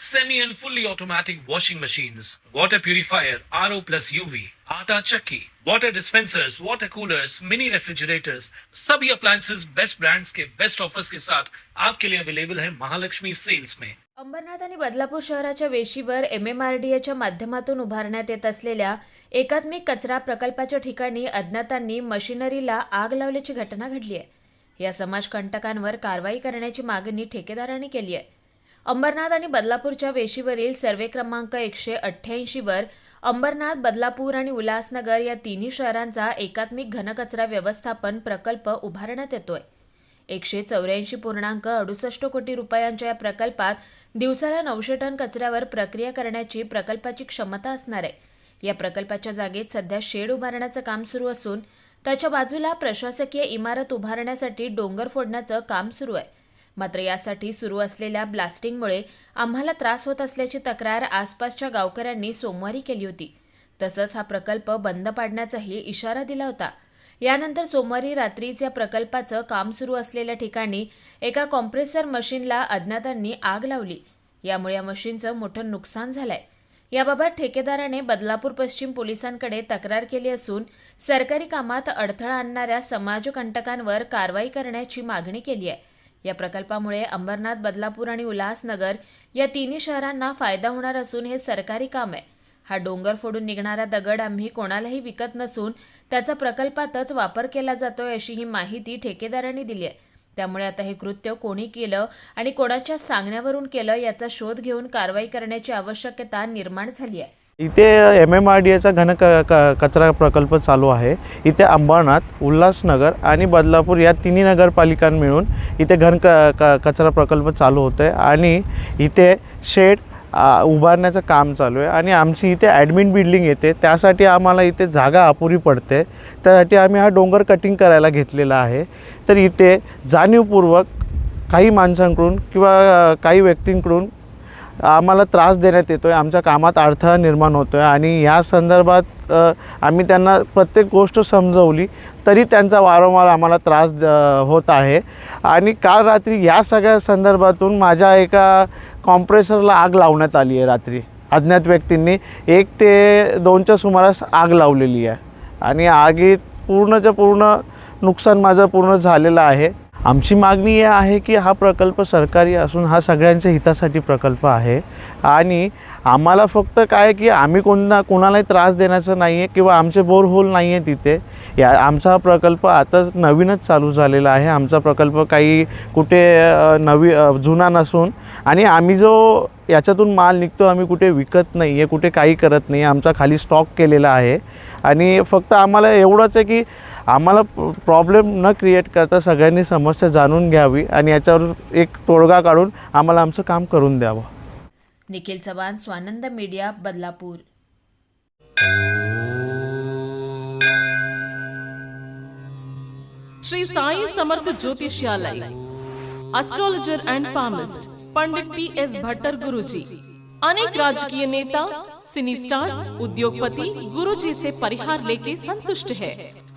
semi and fully automatic washing machines, water purifier, RO plus UV, आटा चक्की, water dispensers, water coolers, mini refrigerators, सभी appliances best brands के best offers के साथ आपके लिए अवेलेबल है महालक्ष्मी सेल्स में। अंबरनाथ आणि बदलापूर शहराच्या वेशीवर एम एम आर डी एच्या माध्यमातून उभारण्यात येत असलेल्या एकात्मिक कचरा प्रकल्पाच्या ठिकाणी अज्ञातांनी मशिनरीला आग लावल्याची घटना घडली आहे. या समाजकंटकांवर कारवाई करण्याची मागणी ठेकेदारांनी केली आहे. अंबरनाथ आणि बदलापूरच्या वेशीवरील सर्वे क्रमांक एकशे अठ्ठ्याऐंशीवर अंबरनाथ बदलापूर आणि उल्हासनगर या तिन्ही शहरांचा एकात्मिक घनकचरा व्यवस्थापन प्रकल्प उभारण्यात येतोय. एकशे चौऱ्याऐंशी पूर्णांक अडुसष्ट कोटी रुपयांच्या या प्रकल्पात दिवसाला नऊशे टन कचऱ्यावर प्रक्रिया करण्याची प्रकल्पाची क्षमता असणार आहे. या प्रकल्पाच्या जागेत सध्या शेड उभारण्याचं काम सुरू असून त्याच्या बाजूला प्रशासकीय इमारत उभारण्यासाठी डोंगर फोडण्याचं काम सुरू आहे. मात्र यासाठी सुरू असलेल्या ब्लास्टिंगमुळे आम्हाला त्रास होत असल्याची तक्रार आसपासच्या गावकऱ्यांनी सोमवारी केली होती. तसंच हा प्रकल्प बंद पाडण्याचाही इशारा दिला होता. यानंतर सोमवारी रात्रीच या प्रकल्पाचं काम सुरू असलेल्या ठिकाणी एका कॉम्प्रेसर मशीनला अज्ञातांनी आग लावली. यामुळे या मशीनचं मोठं नुकसान झालंय. याबाबत ठेकेदाराने बदलापूर पश्चिम पोलिसांकडे तक्रार केली असून सरकारी कामात अडथळा आणणाऱ्या समाजकंटकांवर कारवाई करण्याची मागणी केली आहे. या प्रकल्पामुळे अंबरनाथ बदलापूर आणि उल्हासनगर या तिन्ही शहरांना फायदा होणार असून हे सरकारी काम आहे. हा डोंगर फोडून निघणारा दगड आम्ही कोणालाही विकत नसून त्याचा प्रकल्पातच वापर केला जातोय अशी ही माहिती ठेकेदारांनी दिली आहे. त्यामुळे आता हे कृत्य कोणी केलं आणि कोणाच्या सांगण्यावरून केलं याचा शोध घेऊन कारवाई करण्याची आवश्यकता निर्माण झाली आहे. इथे एम एम आर डी एचा घन क क कचरा प्रकल्प चालू आहे. इथे अंबरनाथ उल्हासनगर आणि बदलापूर या तिन्ही नगरपालिका मिळून इथे घन क क कचरा प्रकल्प चालू होतो आहे आणि इथे शेड उभारण्याचं काम चालू आहे. आणि आमची इथे ॲडमिन बिल्डिंग येते. त्यासाठी आम्हाला इथे जागा अपुरी पडते. त्यासाठी आम्ही हा डोंगर कटिंग करायला घेतलेला आहे. तर इथे जाणीवपूर्वक काही माणसांकडून किंवा काही व्यक्तींकडून आम्हाला त्रास देण्यात येतो आहे आमच्या कामात अडथळा निर्माण होतो आहे आणि या संदर्भात आम्ही त्यांना प्रत्येक गोष्ट समजवली तरी त्यांचा वारंवार आम्हाला त्रास द होत आहे. आणि काल रात्री या सगळ्या संदर्भातून माझ्या एका कॉम्प्रेसरला आग लावण्यात आली आहे रात्री. अज्ञात व्यक्तींनी एक ते दोनच्या सुमारास आग लावलेली आहे. आणि आगीत पूर्णच्या पूर्ण नुकसान माझं पूर्ण झालेलं आहे. आमची मागणी ही आहे की हा प्रकल्प सरकारी असून हा सगळ्यांच्या हितासाठी प्रकल्प आहे. आणि आम्हाला फक्त काय की आम्ही कोणता कोणालाही त्रास देण्याचं नाही आहे किंवा आमचे बोरहोल नाही आहे तिथे. या आमचा हा प्रकल्प आताच नवीनच चालू झालेला आहे. आमचा प्रकल्प काही कुठे नवी जुना नसून आणि आम्ही जो याच्यातून माल निघतो आम्ही कुठे विकत नाही आहे कुठे काही करत नाही आमचा खाली स्टॉक केलेला आहे. आणि फक्त आम्हाला एवढंच आहे की आम्हाला प्रॉब्लेम न क्रिएट करता सगळ्यांनी समस्या जाणून घ्यावी आणि याच्यावर एक तोडगा काढून आम्हाला आमचं काम करून द्यावं. Nikhil Chavan Swanand media, Badlapur. Shri Sai Samarth ज्योतिषालय astrologer and palmist Pandit T S Bhattar Guruji. अनेक राजकीय नेता सिनी स्टार्स उद्योगपति गुरुजी से परिहार लेके संतुष्ट है।